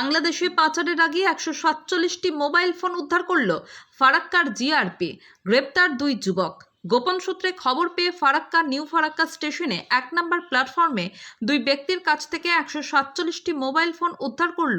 বাংলাদেশে পাচারের আগে একশো সাতচল্লিশটি মোবাইল ফোন উদ্ধার করল ফারাক্কার জিআরপি। গ্রেপ্তার দুই যুবক। গোপন সূত্রে খবর পেয়ে ফারাক্কা নিউ ফারাক্কা স্টেশনে এক নম্বর প্ল্যাটফর্মে দুই ব্যক্তির কাছ থেকে একশো সাতচল্লিশটি মোবাইল ফোন উদ্ধার করল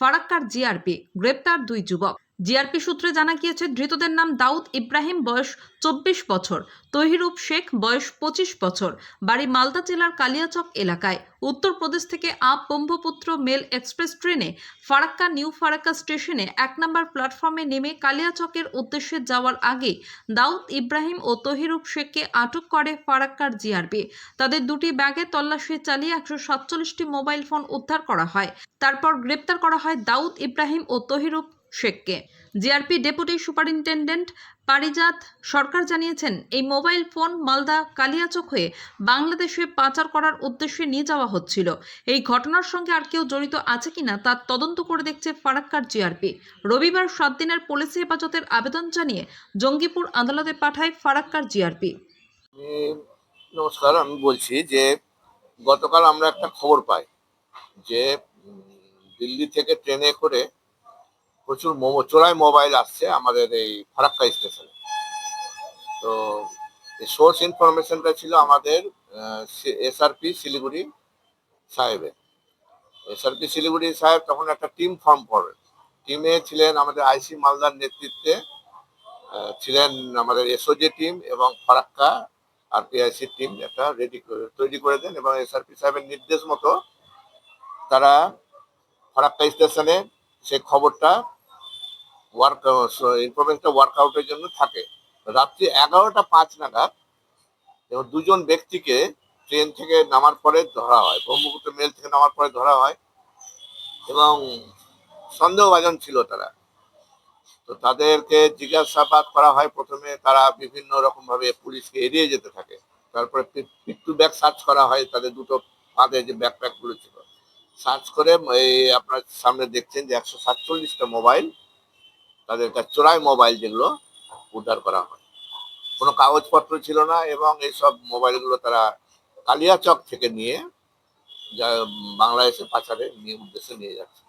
ফারাক্কার জিআরপি। গ্রেপ্তার দুই যুবক। জিআরপি সূত্রে জানা গিয়েছে, ধৃতদের নাম দাউদ ইব্রাহিম, বয়স চব্বিশ বছর, তহিরুপ শেখ, বয়স পঁচিশ বছর। বাড়ি মালদা জেলার কালিয়াচক এলাকায়। উত্তরপ্রদেশ থেকে আপ ব্রহ্মপুত্র মেল এক্সপ্রেস ট্রেনে ফারাক্কা নিউ ফারাক্কা স্টেশনে এক নম্বর প্ল্যাটফর্মে নেমে কালিয়াচকের উদ্দেশ্যে যাওয়ার আগে দাউদ ইব্রাহিম ও তহিরুপ শেখকে আটক করে ফারাক্কার জিআরপি। তাদের দুটি ব্যাগে তল্লাশি চালিয়ে একশো সাতচল্লিশটি মোবাইল ফোন উদ্ধার করা হয়। তারপর গ্রেপ্তার করা হয় দাউদ ইব্রাহিম ও তহিরুপ শেখকে। GRP deputy superintendent Parijat Sarkar জানিয়েছেন, এই মোবাইল ফোন মালদা কালিয়াচক হয়ে বাংলাদেশে পাচার করার উদ্দেশ্যে নিয়ে যাওয়া হচ্ছিল। এই ঘটনার সঙ্গে আর কেউ জড়িত আছে কিনা তার তদন্ত করে দেখছে ফারাক্কার জিআরপি। রবিবার সাত দিনের পুলিশ হেফাজতের আবেদন জানিয়ে জঙ্গিপুর আদালতে পাঠায় ফারাক্কার জিআরপি। নমস্কার, আমি বলছি যে গতকাল আমরা একটা খবর পাই যে দিল্লি থেকে ট্রেনে করে প্রচুর মোমো, চোরাই মোবাইল আসছে আমাদের এই ফারাক্কা স্টেশনে। তো সোর্স ইনফরমেশনটা ছিল আমাদের এসআরপি শিলিগুড়ি সাহেবের। এসআরপি শিলিগুড়ি সাহেব তখন একটা টিম ফর্ম করবেন টিমে ছিলেন আমাদের আইসি মালদার নেতৃত্বে ছিলেন আমাদের এসওজি টিম এবং ফারাক্কা আর পিআইসি টিম একটা রেডি করে, তৈরি করে দেন এবং এসআরপি সাহেবের নির্দেশ মতো তারা ফারাক্কা স্টেশনে সেই খবরটা ওয়ার্ক ইনফরমেশনটা ওয়ার্কআউটের জন্য থাকে। রাত্রি এগারোটা পাঁচ নাগাদ এবং দুজন ব্যক্তিকে ট্রেন থেকে নামার পরে ধরা হয়, ব্রহ্মপুত্র মেল থেকে নামার পরে ধরা হয় এবং সন্দেহভাজন ছিল তারা। তো তাদেরকে জিজ্ঞাসাবাদ করা হয়, প্রথমে তারা বিভিন্ন রকম ভাবে পুলিশকে এড়িয়ে যেতে থাকে। তারপরে পিট্টু ব্যাগ সার্চ করা হয়, তাদের দুটো কাঁধে যে ব্যাকপ্যাকগুলো ছিল সার্চ করে এই আপনার সামনে দেখছেন যে একশো সাতচল্লিশটা মোবাইল, তাদের কাছে চোরাই মোবাইল যেগুলো উদ্ধার করা হয়। কোনো কাগজপত্র ছিল না এবং এইসব মোবাইলগুলো তারা কালিয়াচক থেকে নিয়ে যা বাংলাদেশে পাচারে নিয়ে উদ্দেশ্যে নিয়ে যাচ্ছে।